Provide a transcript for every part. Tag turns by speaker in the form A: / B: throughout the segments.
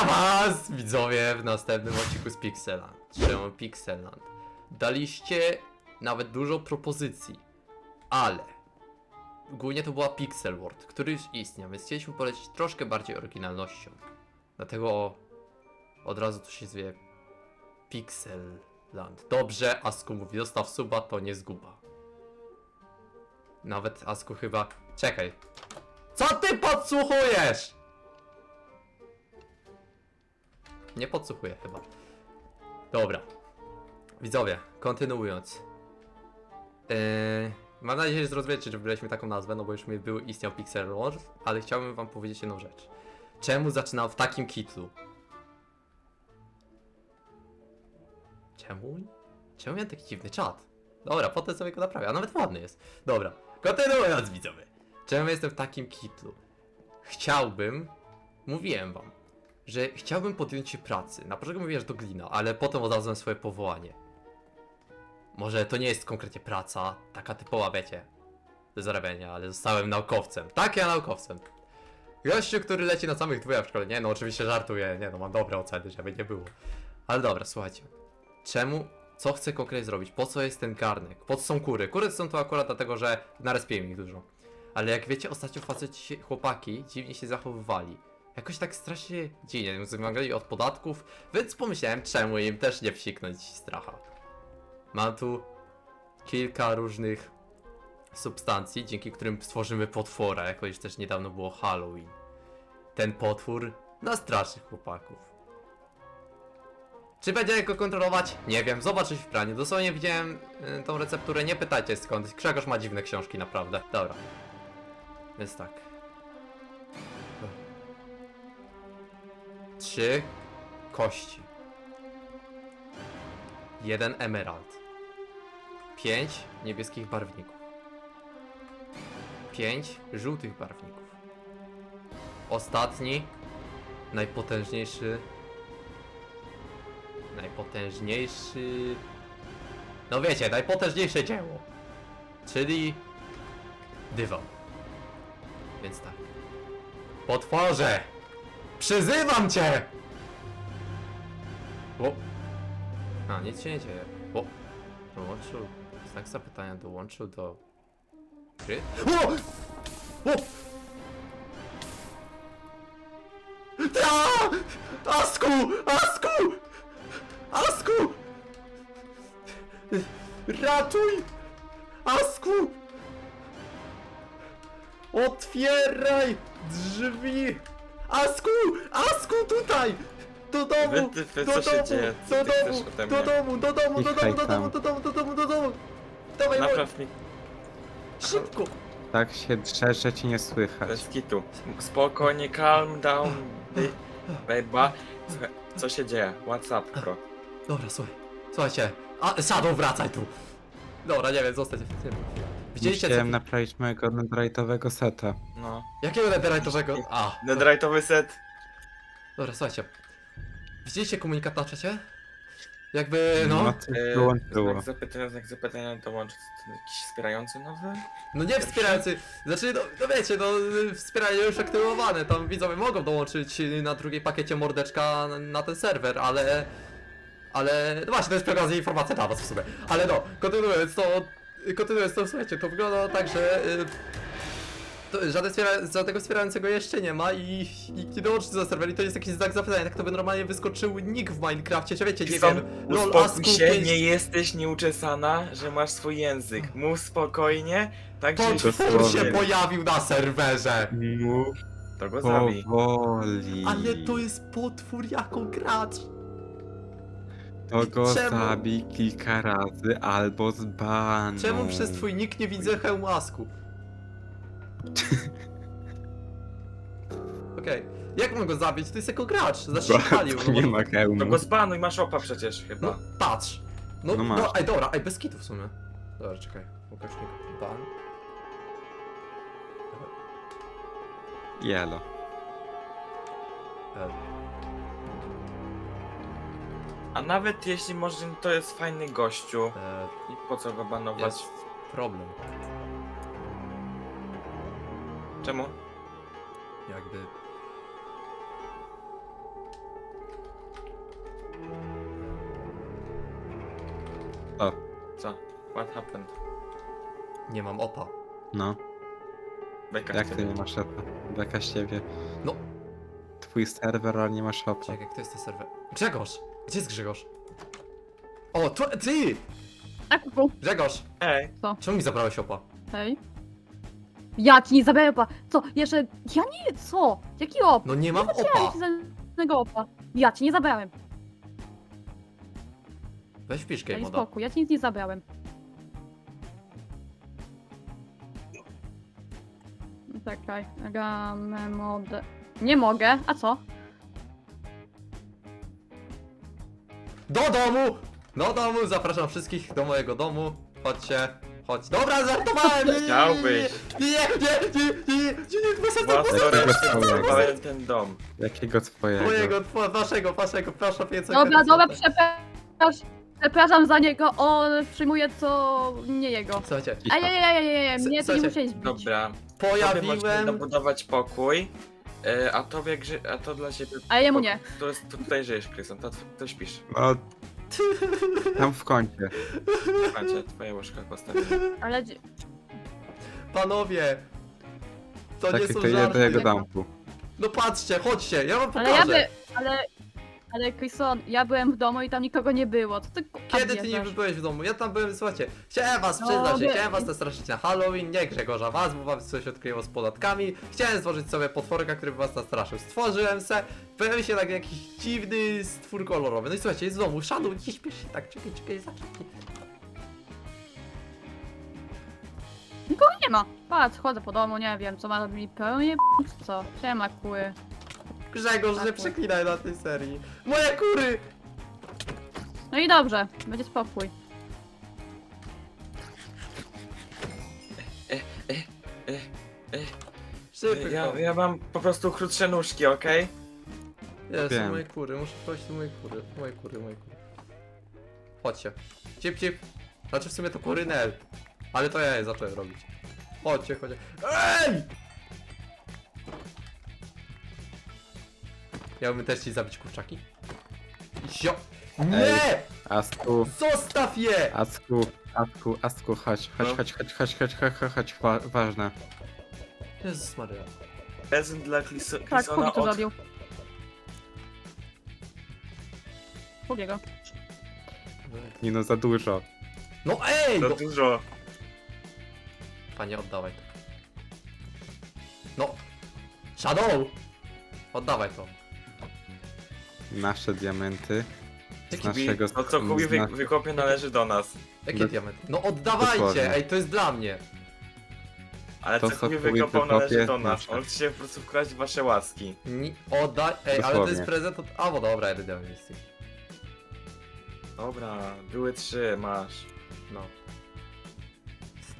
A: Witam was, widzowie, w następnym odcinku z Pixeland. Czemu Pixeland? Daliście nawet dużo propozycji, ale głównie to była Pixel World, który już istniał, więc chcieliśmy polecić troszkę bardziej oryginalnością. Dlatego od razu to się zwie Pixelland. Dobrze, Asku mówi, zostaw suba, to nie zguba. Nawet Asku chyba... Czekaj. Co ty podsłuchujesz? Nie podsłuchuję chyba. Dobra. Widzowie, kontynuując. Yy, mam nadzieję, że zrozumiecie, że wybraliśmy taką nazwę, no bo już mi był istniał Pixel World, ale chciałbym wam powiedzieć jedną rzecz. Czemu zaczynał w takim kitlu? Czemu? Czemu miałem taki dziwny czat? Dobra, potem sobie go naprawię, a nawet ładny jest. Dobra, kontynuując widzowie. Czemu jestem w takim kitlu? Chciałbym, mówiłem wam, że chciałbym podjąć się pracy. Na początku mówiłem, że to glina, ale potem odnalazłem swoje powołanie. Może to nie jest konkretnie praca, taka typowa, wiecie, do zarabiania, ale zostałem naukowcem. Tak, ja naukowcem. Gościu, który leci na samych dwójach w szkole. Nie no, oczywiście żartuję, nie no, mam dobre oceny, żeby nie było. Ale dobra, słuchajcie. Czemu, co chcę konkretnie zrobić? Po co jest ten garnek? Po co są kury? Kury są tu akurat dlatego, że narespiłem ich dużo. Ale jak wiecie, ostatnio faceci, chłopaki dziwnie się zachowywali. Jakoś tak strasznie dziwnie, wymagali od podatków, więc pomyślałem, czemu im też nie wsiknąć stracha. Mam tu kilka różnych substancji, dzięki którym stworzymy potwora, jakoś też niedawno było Halloween. Ten potwór nastraszy chłopaków. Czy będzie go kontrolować? Nie wiem, zobaczyć w praniu. Dosłownie widziałem y, tą recepturę, nie pytajcie skąd. Grzegorz ma dziwne książki, naprawdę. Dobra. Więc tak. Trzy kości. Jeden emerald. Pięć niebieskich barwników. Pięć żółtych barwników. Ostatni, najpotężniejszy. Najpotężniejszy. No wiecie, najpotężniejsze dzieło. Czyli dywan. Więc tak. Potworze! Przyzywam cię! O! A, nic się nie dzieje. O! Dołączył. Znak zapytania dołączył do gry. O! O! A! Asku! Asku! Asku! Ratuj! Asku! Otwieraj drzwi! Asku! Asku tutaj! Do domu!
B: Wy- wy-
A: do
B: co się
A: domu!
B: dzieje?
A: Do
B: ty chcesz
A: domu!
B: ode
A: Do
B: mnie?
A: domu! Do domu! Do domu! Do domu! Do domu! Do domu! Do domu! Dawaj. Napraw
B: mi
A: szybko!
C: Tak się drze, że ci nie słychać.
B: bez kitu. Spokojnie, calm down, baby. Słuchaj, co się dzieje? WhatsApp, bro.
A: Dobra, słuchaj. Słuchajcie. A, Shadow, wracaj tu! Dobra, nie wiem, zostać w tym. Widzieliście co...
C: Chciałem naprawić mojego netherite'owego seta.
B: No.
A: Jakiego netherite'owego? A,
B: Netherite'owy set.
A: dobra, słuchajcie. Widzieliście komunikat na czacie? Jakby, no...
C: coś
B: Yy,
C: wyłączyło.
B: Znak zapytania, znak zapytania. To Jakiś wspierający nowy?
A: No nie wspierający, znaczy no, no wiecie, no y, wspieranie już aktywowane, tam widzowie mogą dołączyć y, na drugiej pakiecie mordeczka na, na ten serwer, ale... Ale, no właśnie, to jest okazji informacja dla was w sumie. Ale no, kontynuując to, kontynuując to, słuchajcie, to wygląda tak, że... Y, to żaden wspiera, żadnego wspierającego jeszcze nie ma i nikt nie dołączy do serwer i to jest jakiś znak zapytania, tak to by normalnie wyskoczył nick w Minecrafcie, że wiecie, nie
B: Są-
A: wiem, lol
B: Uspokój
A: asku
B: się,
A: 5
B: nie jesteś nieuczesana, że masz swój język. Mów spokojnie, tak że...
A: potwór się pojawił na serwerze!
C: Mów
B: To go zabij.
C: powoli.
A: Ale to jest potwór jako gracz.
C: To go
A: Czemu?
C: zabij kilka razy albo zbanuj.
A: Czemu przez twój nick nie widzę hełmasku? Okej. Jak mam go zabić? To jest jako gracz. Znaczy się palił.
C: To nie ma
B: To
C: hełmu.
B: go zbanuj, masz opa przecież chyba.
A: No patrz. No,
C: No
A: no,
C: masz.
A: ej dobra, ej bez kitu w sumie. Dobra, czekaj. Ukośnik ban.
C: Jelo.
A: E,
B: a nawet jeśli może to jest fajny gościu
A: E,
B: i po co go banować?
A: jest problem.
B: Czemu?
A: Jakby.
C: Co?
B: What happened?
A: Nie mam opa.
C: No,
B: Beka
C: jak ty nie masz opa? Beka z ciebie.
A: No.
C: Twój serwer, ale nie masz szefa.
A: Czekaj, kto jest ten serwer? Grzegorz! Gdzie jest Grzegorz? O, to, ty!
D: A kuku.
A: Grzegorz!
B: Ej,
A: Czemu mi zabrałeś opa?
D: Hej. Ja ci nie zabrałem opa. Co? Jeszcze. Ja nie. Co? Jaki op?
A: No nie mam
D: Ja
A: opa!
D: ci żadnego opa. Ja ci nie zabrałem.
A: Weź game
D: Daj
A: moda.
D: spokój, ja ci nic nie zabrałem. Czekaj, gamę modę. Nie mogę, a co?
A: Do domu! Do domu! Zapraszam wszystkich do mojego domu. Chodźcie. Chodź. Dobra, żartowałem! Nie, nie, nie, nie,
B: Chciałbyś.
A: Nie, nie, nie, nie, nie, nie, nie,
C: twojego?
B: zbudowałem ten dom.
C: Jakiego twojego?
A: Mojego, two, waszego, waszego, proszę więcej.
D: Dobra, dobra, przepraszam. Przepraszam za niego, on przyjmuje co nie jego.
A: Słuchajcie,
D: Ajajajajajaj,
A: S-
D: mnie to nie
A: słuchajcie,
D: musiałeś bić.
B: Dobra. Tobie możemy
A: pojawiłem...
B: dobudować pokój, y, a tobie grzy... a to dla ciebie...
D: A jemu nie.
B: To, jest, to tutaj żyjesz, Krystian, to, to śpisz.
C: No, tam w kącie.
B: Macie, twoje łóżko postawię.
D: Ale dzi-
A: Panowie! To nie
C: Taki
A: są
C: to idę do
A: żarty.
C: jego domku.
A: No patrzcie, chodźcie, ja wam
D: ale ja by, ale, ale Krison, ja byłem w domu i tam nikogo nie było. Co ty k***a
A: Kiedy ty nie byłeś w domu? Ja tam byłem, słuchajcie, chciałem was
D: No,
A: przyznać, że chciałem was nastraszyć na Halloween, nie Grzegorza was, bo wam coś odkryło z podatkami. Chciałem stworzyć sobie potworka, który by was nastraszył. Stworzyłem se, pojawił się tak jakiś dziwny stwór kolorowy. No i słuchajcie, jest w domu, Shadow, nie śpiesz się tak, czekaj, czekaj, zaczekaj.
D: Nikogo nie ma. Patrz, chodzę po domu, nie wiem, co ma mi pełnię czy co? Siema, kły.
A: Grzegorz, nie
D: Tak.
A: przeklinaj na tej serii. Moje kury!
D: No i dobrze, będzie spokój.
A: Szybko.
B: Ja, ja mam po prostu krótsze nóżki, okej?
A: Nie, są
C: Wiem.
A: moje kury, muszę wchodzić do moje kury, moje kury, moje kury. Chodźcie. Cip, cip. Znaczy w sumie to kury Nel. Ale to ja je zacząłem robić. Chodźcie, chodźcie. EJ! Miałbym też ci zabić kurczaki? Zio... Nie!
C: Asku,
A: Zostaw je!
C: Asku, Asku, Asku, chodź, chodź,
B: No.
C: chodź, chodź, chodź, chodź, chodź, chodź, chodź, wa ważne.
A: Jezus Maria.
B: Prezent dla Kliso-
D: Tak,
B: Klisona
D: to
B: od...
D: zrobił. Hugiego.
C: Nie no, za dużo.
A: No ej!
B: Za
A: No,
B: dużo.
A: panie, oddawaj to. No! Shadow! Oddawaj to.
C: Nasze diamenty. Z
A: Jaki
C: naszego...
B: To co Hubi wy,
C: z
B: wykopie należy do nas.
A: Jakie
C: Do-
A: diamenty? No oddawajcie!
C: Dokładnie.
A: Ej, to jest dla mnie!
B: Ale
C: To,
B: co
C: co
B: Hubi
C: Hubi
B: wykopał
C: wykopie,
B: należy do nas.
C: nasze.
B: On chce po prostu wkraść wasze łaski.
A: Ni oddaj. Ej, ale to
C: Dosłownie.
A: jest prezent od. A, bo dobra, jedę do misji.
B: Dobra, były trzy, masz.
A: No.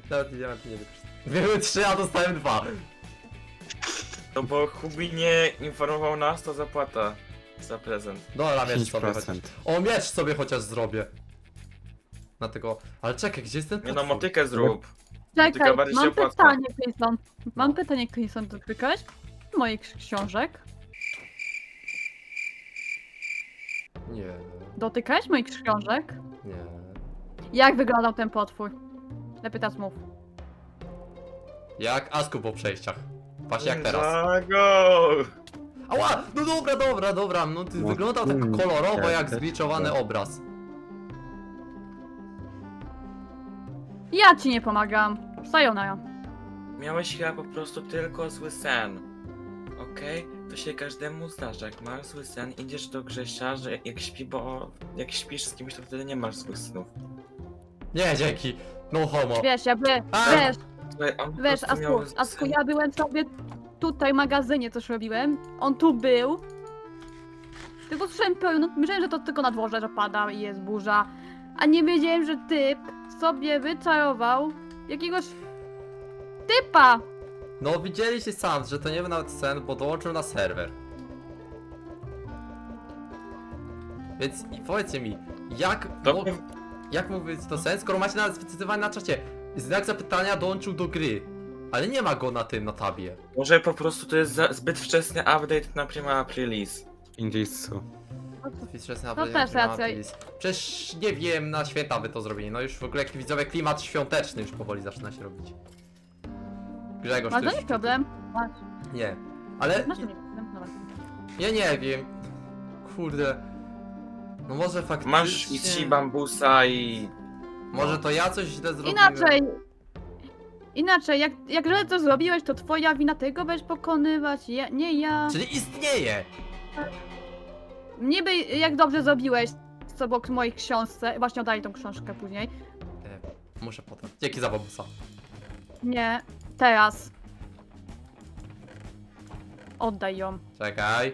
A: Nawet nie diamenty nie wykorzystałem. Były trzy, a dostałem dwa.
B: No bo Hubi nie informował nas, to zapłata za prezent.
A: Dobra, miecz sobie chociaż.
C: 5%.
A: O, miecz sobie chociaż zrobię. Na tego. Ale czekaj, gdzie jest ten
B: Nie no,
A: potwór?
B: motykę zrób.
D: Czekaj,
B: Tylko bardziej się
D: mam
B: opłaca.
D: pytanie, Krison. Mam pytanie, Krison, dotykałeś moich ks- książek?
A: Nie,
D: Dotykałeś moich książek?
A: nie.
D: Jak wyglądał ten potwór? Lepiej teraz mów.
A: Jak Asku po przejściach. Właśnie jak teraz.
B: Za go!
A: Ała! No dobra, dobra, dobra. No ty
C: No,
A: wyglądał tak kolorowo jak
C: też
A: zgliczowany
C: tak.
A: obraz.
D: Ja ci nie pomagam. Sayonara.
B: Miałeś chyba po prostu tylko zły sen. Okej? To się każdemu zdarza. Jak masz zły sen, idziesz do Grzesia, że jak śpi, bo jak śpisz z kimś, to wtedy nie masz złych snów.
A: Nie, dzięki. No homo.
D: Wiesz, ja by,
A: A!
D: wiesz,
B: Słuchaj, on po
D: wiesz,
B: prostu miał
D: Asku,
B: zły
D: Asku,
B: sen.
D: ja byłem sobie tutaj w magazynie coś robiłem. On tu był. Tylko słyszałem pełno, myślałem, że to tylko na dworze, że pada i jest burza. A nie wiedziałem, że typ sobie wyczarował jakiegoś typa.
A: No widzieliście sam, że to nie był nawet sen, bo dołączył na serwer. Więc i powiedzcie mi, jak,
B: To
A: mógł, jak mógł być to sens, skoro macie nawet wycytywany na czacie znak zapytania dołączył do gry, ale nie ma go na tym, na tabie.
B: Może po prostu to jest za, zbyt wczesny update na prima release.
C: Injitsu.
A: Wczesne
D: To
A: apele,
D: też racja.
A: klimatyz. Przecież nie wiem, na święta wy to zrobili. No już w ogóle widzowie klimat świąteczny już powoli zaczyna się robić. Grzegorz,
D: Masz
A: ty
D: do
A: już-
D: problem? Masz.
A: Nie. Ale
D: Masz do problem? Dobra.
A: ja nie wiem. Kurde. No może faktycznie...
B: Masz i trzy bambusa i...
A: Może to ja coś źle zrobiłem.
D: Inaczej. Inaczej, jak, jak źle to zrobiłeś, to twoja wina, ty go będziesz pokonywać, ja, nie ja.
A: Czyli istnieje!
D: Niby jak dobrze zrobiłeś, co obok mojej książce, właśnie oddali tą książkę później.
A: E, muszę potem. Dzięki za babusa.
D: Nie, teraz. Oddaj ją.
A: Czekaj.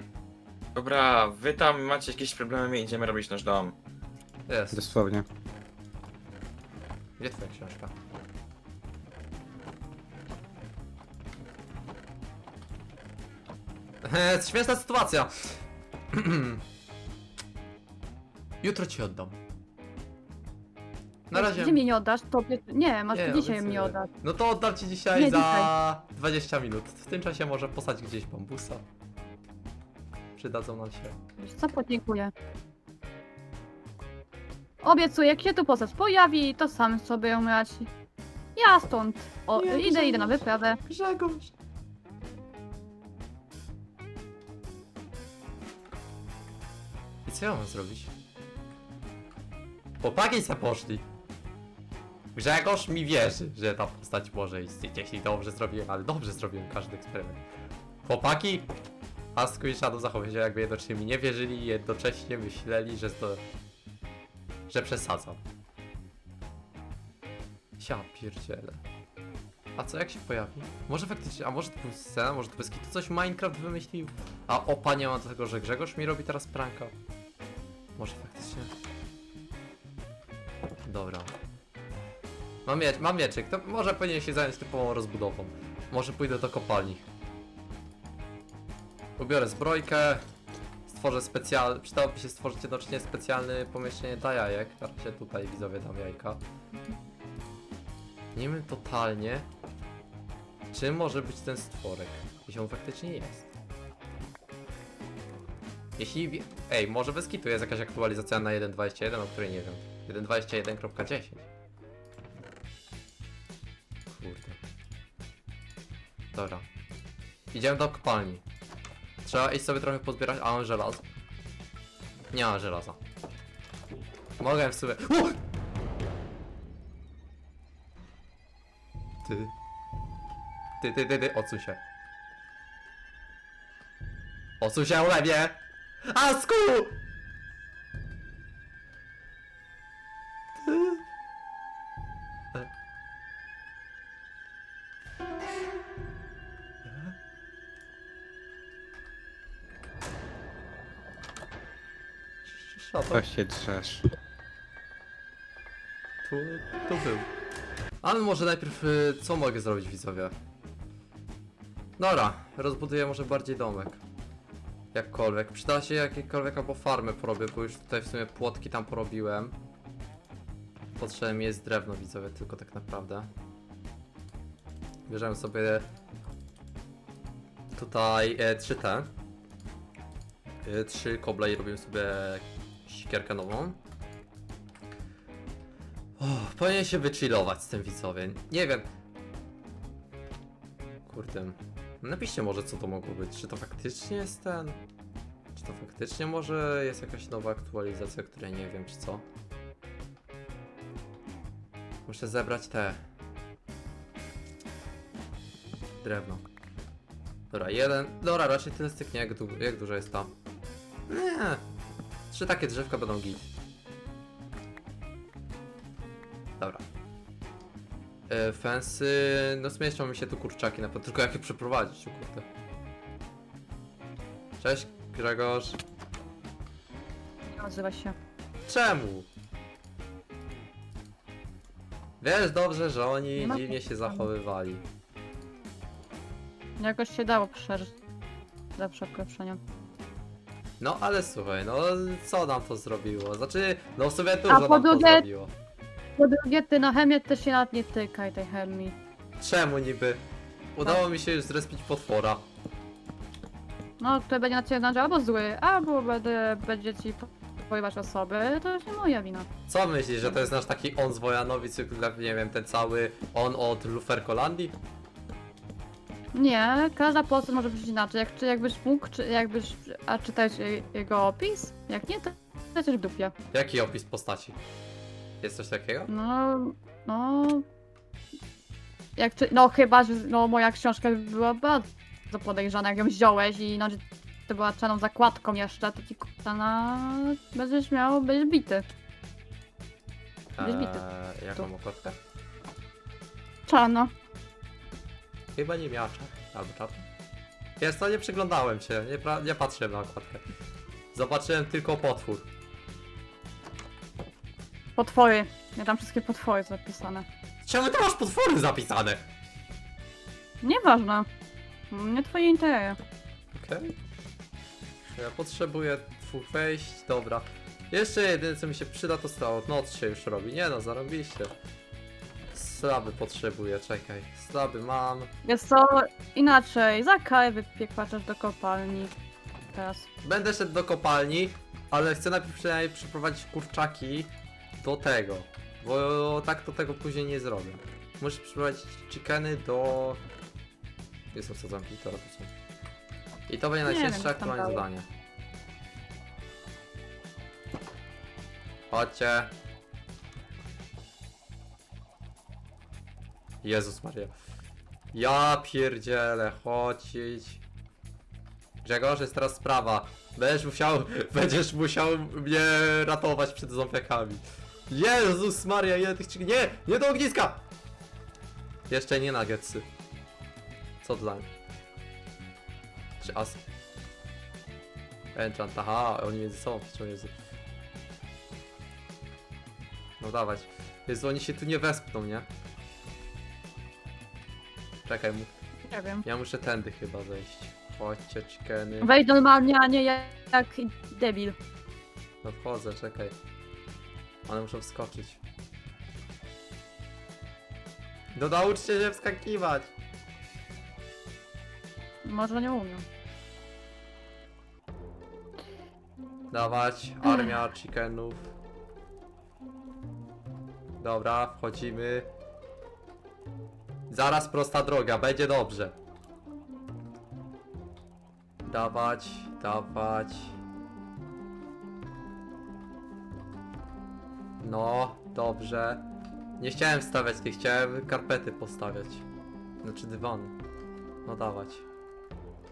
B: Dobra, wy tam macie jakieś problemy, my idziemy robić nasz dom.
A: Jest.
C: Dosłownie.
A: Gdzie twoja książka? Śmieszna sytuacja. Jutro ci oddam. Na razie.
D: Gdzie mnie nie oddasz? Tobie... Nie, masz
A: Nie,
D: dzisiaj
A: obiecuję.
D: mnie oddać.
A: No to oddam ci dzisiaj
D: Nie,
A: za
D: dzisiaj.
A: 20 minut. W tym czasie może posadź gdzieś bambusa. Przydadzą nam się.
D: Wiesz Co podziękuję. Obiecuję, jak się tu postać pojawi, to sam sobie ją brać. Ja stąd. O,
A: Nie,
D: idę, idę na wyprawę.
A: Grzegorz! Co ja mam zrobić? Chłopaki se poszli. Grzegorz mi wierzy, że ta postać może istnieć, jeśli dobrze zrobiłem, ale dobrze zrobiłem każdy eksperyment. Chłopaki, Asku i Shadow zachowują się jakby jednocześnie mi nie wierzyli i jednocześnie myśleli, że to... że przesadzam. Ja pierdzielę. A co jak się pojawi? Może faktycznie, a może to był scena, może to bez kitu coś Minecraft wymyślił? A opa nie ma do tego, że Grzegorz mi robi teraz pranka. Może faktycznie. Dobra. Mam, mie mam mieczyk, to może powinien się zająć typową rozbudową. Może pójdę do kopalni. Ubiorę zbrojkę. Stworzę specjal... Przydałoby się stworzyć jednocześnie specjalne pomieszczenie dla jajek. Na tutaj widzowie dam jajka. Nie wiem totalnie, czym może być ten stworek. Jeśli on faktycznie jest. Jeśli. Ej, może bez kitu jest jakaś aktualizacja na 1.21, o której nie wiem. 1.21.10. Kurde. Dobra. Idziemy do kopalni. Trzeba iść sobie trochę pozbierać. A mam żelazo. Nie mam żelaza. Mogę w sumie. Ty. Ty, ty, ty, ty, odsuń się. Odsuń się, łebie! Asku! Szatan.
C: To się drzesz.
A: Tu, tu był. Ale może najpierw y, co mogę zrobić widzowie? Dobra, rozbuduję może bardziej domek. Jakkolwiek. Przyda się jakiekolwiek albo farmy porobię, bo już tutaj w sumie płotki tam porobiłem. Potrzebne mi jest drewno widzowie, tylko tak naprawdę. Bierzemy sobie tutaj e, 3T. E, 3 koble i robimy sobie sikierkę nową. O, powinien się wychillować z tym widzowie. Nie wiem. Kurde. Napiszcie może co to mogło być. Czy to faktycznie jest ten? Czy to faktycznie może jest jakaś nowa aktualizacja, której nie wiem, czy co? Muszę zebrać te. Drewno. Dobra, jeden. Dobra, raczej tyle styknie, jak, du jak dużo jest tam. Nie. Trzy takie drzewka będą git. E, fensy, no zmieszczą mi się tu kurczaki na pewno, tylko jak je przeprowadzić, o kurde. Cześć Grzegorz.
D: Nie odzywa się.
A: Czemu? Wiesz dobrze, że oni
D: Nie ma
A: dziwnie się
D: problemu.
A: zachowywali.
D: Jakoś się dało przeżyć. Za przeproszeniem.
A: No ale słuchaj, no co nam to zrobiło? Znaczy, no w sumie dużo
D: po
A: nam to
D: drugie-
A: zrobiło.
D: Po drugie, ty na chemię też się nawet nie tykaj tej chemii.
A: Czemu niby? Udało mi się już zrespić potwora.
D: No, to będzie na ciebie znaczy albo zły, albo będę, będzie ci wojować osoby, to już nie moja wina.
A: Co myślisz, że to jest nasz taki on z Wojanowic, nie wiem, ten cały on od Luferkolandii?
D: Nie, każda postać może być inaczej. Jak, czy jakbyś mógł, czy jakbyś. A czytać je- jego opis? Jak nie, to lecisz w dupie.
A: Jaki opis postaci? Jest coś takiego?
D: No. No. Jak czy, no chyba, że no, moja książka była bardzo podejrzana, jak ją wziąłeś i no, że to była czaną zakładką jeszcze, to ci na będziesz miał być bity. Będziesz bity.
A: Eee, jaką okładkę?
D: Czarno.
A: Chyba nie miała czar. Albo czar. Jest to, nie przyglądałem się, nie, pra- nie patrzyłem na okładkę. Zobaczyłem tylko potwór.
D: Potwory. Ja tam wszystkie potwory zapisane.
A: Czemu ty masz potwory zapisane?
D: Nieważne. Nie twoje interesy.
A: Okej. Ja potrzebuję dwóch wejść, dobra. Jeszcze jedyne co mi się przyda to stało. Noc się już robi. Nie no, zarobiście. Slaby potrzebuję, czekaj. Slaby mam.
D: Jest to inaczej. Za karę do kopalni. Teraz.
A: Będę szedł do kopalni, ale chcę najpierw przynajmniej przyprowadzić kurczaki do tego. Bo tak to tego później nie zrobię. Muszę przyprowadzić chickeny do... Gdzie są sadzonki? To tu są. I to będzie
D: Nie wiem,
A: najcięższe
D: co tam
A: aktualnie
D: dało.
A: zadanie. Chodźcie. Jezus Maria. Ja pierdzielę, chodź. idź. Grzegorz, jest teraz sprawa. Będziesz musiał, będziesz musiał mnie ratować przed zombiakami. Jezus Maria, ile tych chicken... Nie! Nie do ogniska! Jeszcze nie nuggetsy. Co dla mnie? Czy as? Enchant, aha, oni między sobą przecież Jezu. No dawać. Jezu, oni się tu nie wespną, nie? Czekaj, mu-
D: Nie wiem.
A: ja muszę tędy chyba wejść. Chodźcie, chickeny.
D: Wejdź normalnie, a nie jak, jak debil.
A: No wchodzę, czekaj. One muszą wskoczyć. No nauczcie się wskakiwać!
D: Może nie umiem.
A: Dawać, armia chickenów. Dobra, wchodzimy. Zaraz prosta droga, będzie dobrze. Dawać, dawać. No, dobrze. Nie chciałem stawiać tych, chciałem karpety postawiać. Znaczy dywany. No dawać.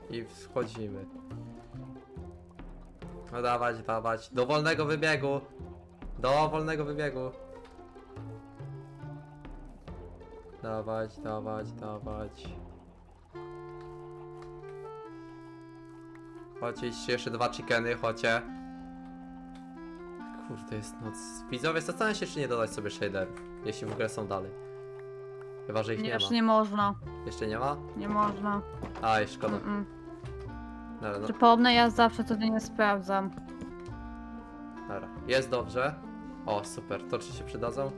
A: I wchodzimy. No dawać, dawać. Do wolnego wybiegu. Do wolnego wybiegu. Dawać, dawać, dawać. Chodźcie, jeszcze dwa chickeny, chodźcie. Kurde, jest noc. Widzowie, zastanawiam się, czy nie dodać sobie shaderów. Jeśli w ogóle są dalej. Chyba, że ich
D: Nie,
A: nie,
D: jeszcze
A: ma.
D: nie można.
A: Jeszcze nie ma?
D: Nie można.
A: Aj, szkoda.
D: Mm-mm.
A: Dobra, no,
D: Przypomnę, ja zawsze codziennie sprawdzam.
A: dobra. Jest dobrze. O, super. To czy się przydadzą?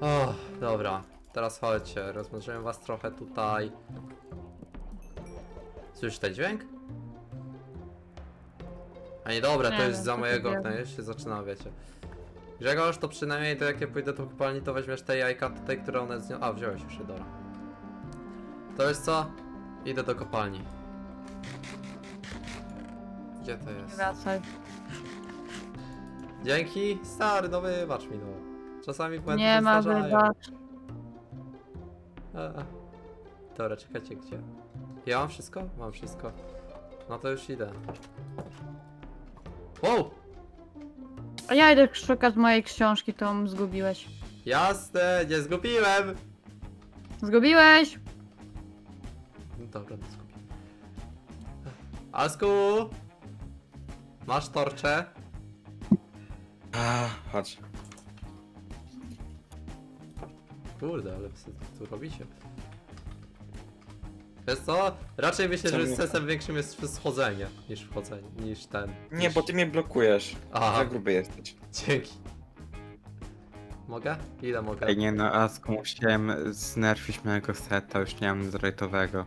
A: O, dobra. Teraz chodźcie. Rozmnożyłem was trochę tutaj. Słyszysz ten dźwięk? A nie, dobra, to
D: Nie
A: jest
D: wiem,
A: za
D: co
A: mojego
D: jest.
A: okna. Już się zaczyna, wiecie. Grzegorz, to przynajmniej to jak ja pójdę do kopalni, to weźmiesz te jajka tutaj, które one z nią... A, wziąłeś już je, dobra. To jest co? Idę do kopalni. Gdzie to jest?
D: Wracaj.
A: Dzięki, stary, no wybacz mi no. Czasami błędy
D: Nie
A: się
D: ma
A: zdarzają.
D: wybacz.
A: A. Dobra, czekajcie, gdzie? Ja mam wszystko? Mam wszystko. No to już idę. Wow!
D: A ja idę szukać mojej książki, tą zgubiłeś.
A: Jasne, nie zgubiłem!
D: Zgubiłeś?
A: No dobra, nie zgubiłem. Asku! Masz torcze?
B: A, chodź.
A: Kurde, ale wy sobie tu robicie. Wiesz co? Raczej myślę, że
B: Czemu?
A: sensem większym jest schodzenie niż wchodzenie, niż ten.
B: Nie,
A: niż...
B: bo ty mnie blokujesz.
A: Aha.
B: Za gruby jesteś.
A: Dzięki. Mogę? Ile mogę?
C: Ej, nie no, Asku, musiałem znerfić mojego seta, już nie mam zrejtowego.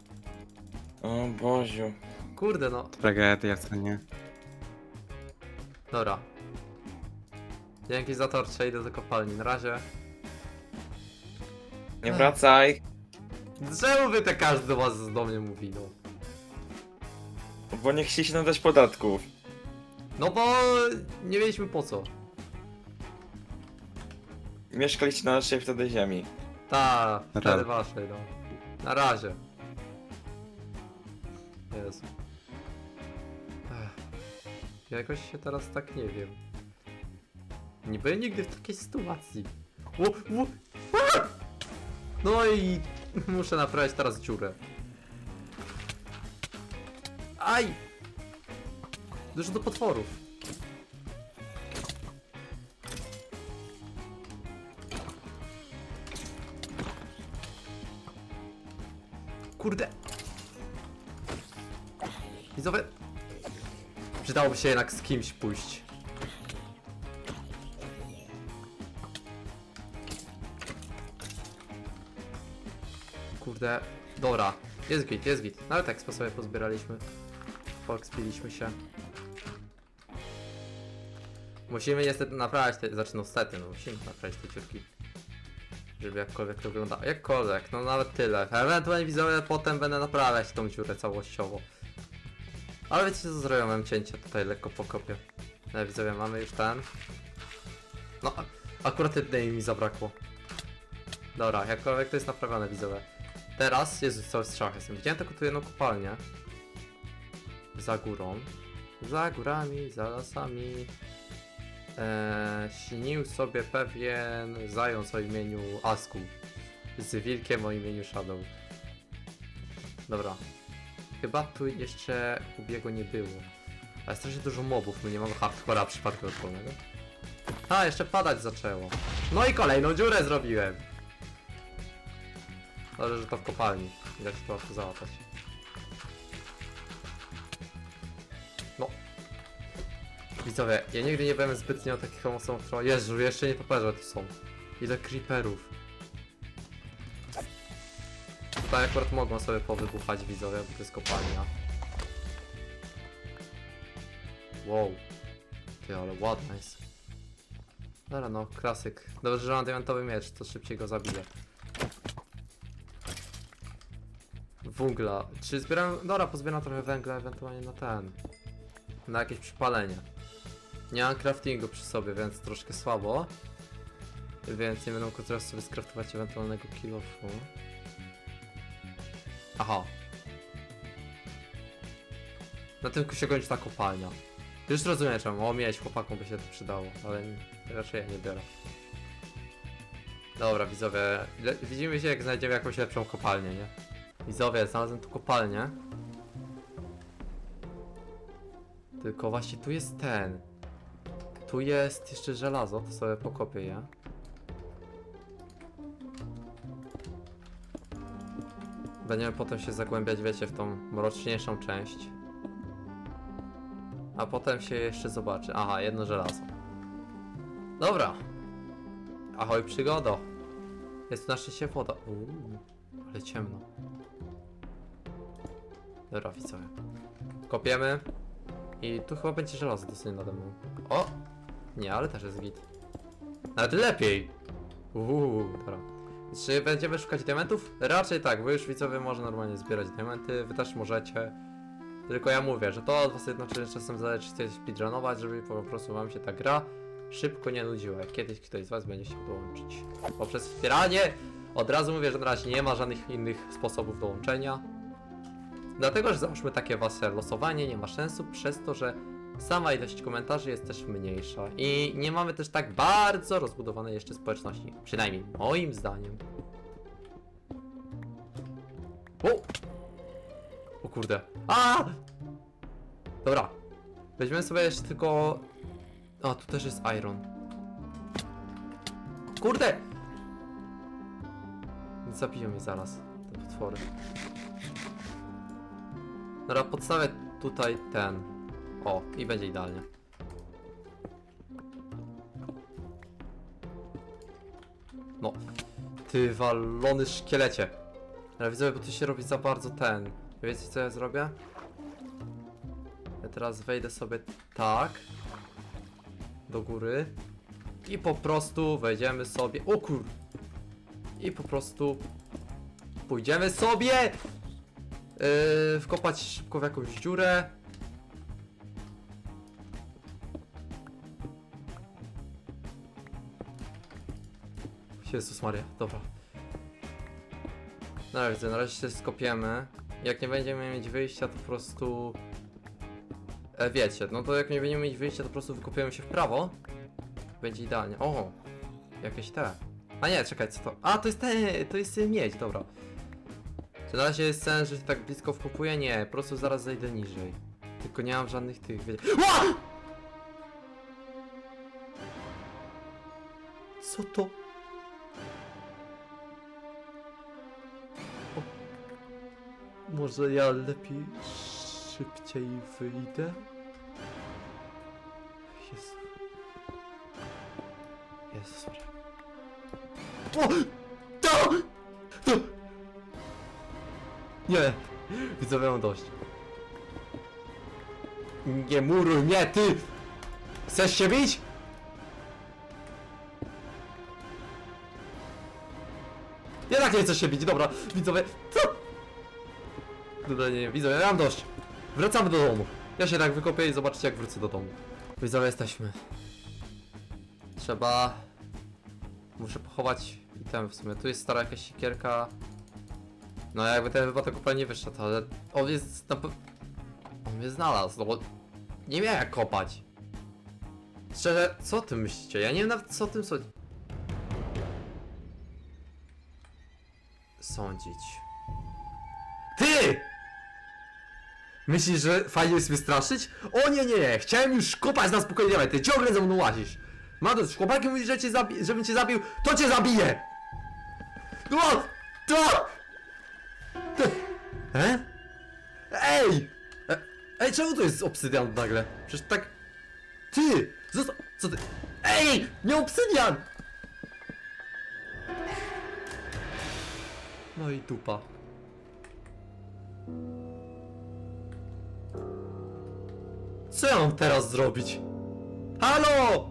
B: O Boziu.
A: kurde no.
C: Tragedia, co nie?
A: Dobra. Dzięki za torcze, idę do kopalni. Na razie.
B: Nie wracaj,
A: Czemu wy te każdy do was do mnie mówi, no?
B: bo nie chcieliście nam dać podatków.
A: No bo nie mieliśmy po co.
B: Mieszkaliście na naszej wtedy ziemi.
A: Ta,
C: Na
A: wtedy
C: razie.
A: waszej, no. Na razie. Jezu. Ech. Jakoś się teraz tak nie wiem. Nie byłem nigdy w takiej sytuacji. O, o, a! No i muszę naprawić teraz dziurę. Aj! Dużo do potworów. Kurde. Widzowie. Przydałoby się jednak z kimś pójść. Kurde. Dobra. Jest git, jest git. Nawet tak sobie pozbieraliśmy. Poekspiliśmy się. Musimy niestety naprawiać te... Znaczy no stety, no musimy naprawić te dziurki. Żeby jakkolwiek to wyglądało. Jakkolwiek, no nawet tyle. Ewentualnie widzowie potem będę naprawiać tą dziurę całościowo. Ale wiecie co zrobię? Mam cięcie tutaj lekko pokopię. No widzowie, mamy już ten. No, akurat jednej mi zabrakło. Dobra, jakkolwiek to jest naprawione widzowie. Teraz, Jezus, cały strzał jestem. Widziałem tylko tu jedną kopalnię. Za górą. Za górami, za lasami. Eee, śnił sobie pewien zając o imieniu Asku. Z wilkiem o imieniu Shadow. Dobra. Chyba tu jeszcze Kubiego nie było. Ale strasznie dużo mobów, my nie mamy hardcora przypadku odpalnego. A, jeszcze padać zaczęło. No i kolejną dziurę zrobiłem. Że to w kopalni. Widać to łatwo załatać. No. Widzowie, ja nigdy nie byłem zbytnio taką osobą. Jezu, jeszcze nie toperze tu są. Ile creeperów. Tutaj akurat mogą sobie powybuchać widzowie, bo to jest kopalnia. Wow. Ty, ale ładna jest. Dobra, no, klasyk. Dobrze, że mam diamentowy miecz, to szybciej go zabiję. Węgla. Czy zbieram... Dobra, pozbieram trochę węgla ewentualnie na ten. Na jakieś przypalenie. Nie mam craftingu przy sobie, więc troszkę słabo. Więc nie będę mógł teraz sobie skraftować ewentualnego kilofu. Aha. Na tym się kończy ta kopalnia. Już rozumiem czemu. O, mieć chłopakom by się to przydało, ale raczej ja nie biorę. Dobra, widzowie. Widzimy się jak znajdziemy jakąś lepszą kopalnię, nie? Widzowie, znalazłem tu kopalnię. Tylko właśnie tu jest ten. Tu jest jeszcze żelazo, to sobie pokopię je. Będziemy potem się zagłębiać, wiecie, w tą mroczniejszą część. A potem się jeszcze zobaczy. Aha, jedno żelazo. Dobra. Ahoj, przygodo. Jest na szczęście woda. Uuu, ale ciemno. Dobra, widzowie. Kopiemy. I tu chyba będzie żelazo dosyć nade mną. O! Nie, ale też jest git. Nawet lepiej! Uuu, dobra. Czy będziemy szukać diamentów? Raczej tak, wy już widzowie może normalnie zbierać diamenty, wy też możecie. Tylko ja mówię, że to od was jednocześnie czasem zależy, czy chcecie speedrunować, żeby po prostu wam się ta gra szybko nie nudziła, kiedyś ktoś z was będzie chciał dołączyć. Poprzez wspieranie, od razu mówię, że na razie nie ma żadnych innych sposobów dołączenia. Dlatego, że załóżmy takie wasze losowanie nie ma sensu, przez to, że sama ilość komentarzy jest też mniejsza. I nie mamy też tak bardzo rozbudowanej jeszcze społeczności. Przynajmniej moim zdaniem. O! O kurde. A! Dobra. Weźmiemy sobie jeszcze tylko... O, tu też jest iron. Kurde! Zabiją mnie zaraz, te potwory. Dobra, podstawię tutaj ten. O, i będzie idealnie. No, ty walony szkielecie. Ale widzę, bo tu się robi za bardzo ten. Wiecie co ja zrobię? Ja teraz wejdę sobie tak. Do góry. I po prostu wejdziemy sobie. O kur. I po prostu pójdziemy sobie yy, wkopać szybko w jakąś dziurę. Jezus Maria, dobra. Na razie, na razie się skopiemy. Jak nie będziemy mieć wyjścia, to po prostu... E, wiecie, no to jak nie będziemy mieć wyjścia, to po prostu wykopiemy się w prawo. Będzie idealnie. O! Jakieś te. A nie, czekaj, co to? A, to jest te, to jest miedź, dobra. Czy na razie jest sens, że się tak blisko wkopuję? Nie, po prostu zaraz zejdę niżej. Tylko nie mam żadnych tych, wiecie... Co to? O. Może ja lepiej szybciej wyjdę? Jezu. Jezus. O! Nie! Widzowie mam dość. Nie muruj mnie, ty! Chcesz się bić? Jednak nie chcesz się bić, dobra, widzowie, co? Dobra, nie, nie, widzowie, ja mam dość. Wracamy do domu. Ja się tak wykopię i zobaczycie jak wrócę do domu. Widzowie, jesteśmy. Trzeba... Muszę pochować item w sumie. Tu jest stara jakaś siekierka. No jakby ten wypadek kopalni wyszedł, ale on jest na On mnie znalazł, no bo nie miałem jak kopać. Szczerze, co o tym myślicie? Ja nie wiem nawet co o tym sądzić. Sądzić. Ty! Myślisz, że fajnie jest mnie straszyć? O nie, nie, chciałem już kopać na spokojnie, dawaj, ty ciągle za mną łazisz. Mados, chłopaki mówi, że cię zabi- żebym cię zabił, to cię zabiję! No! To! E? Ej! E, ej, czemu to jest obsydian nagle? Przecież tak... Ty! Zostaw... Co ty? Ej! Nie obsydian! No i dupa. Co ja mam teraz zrobić? Halo!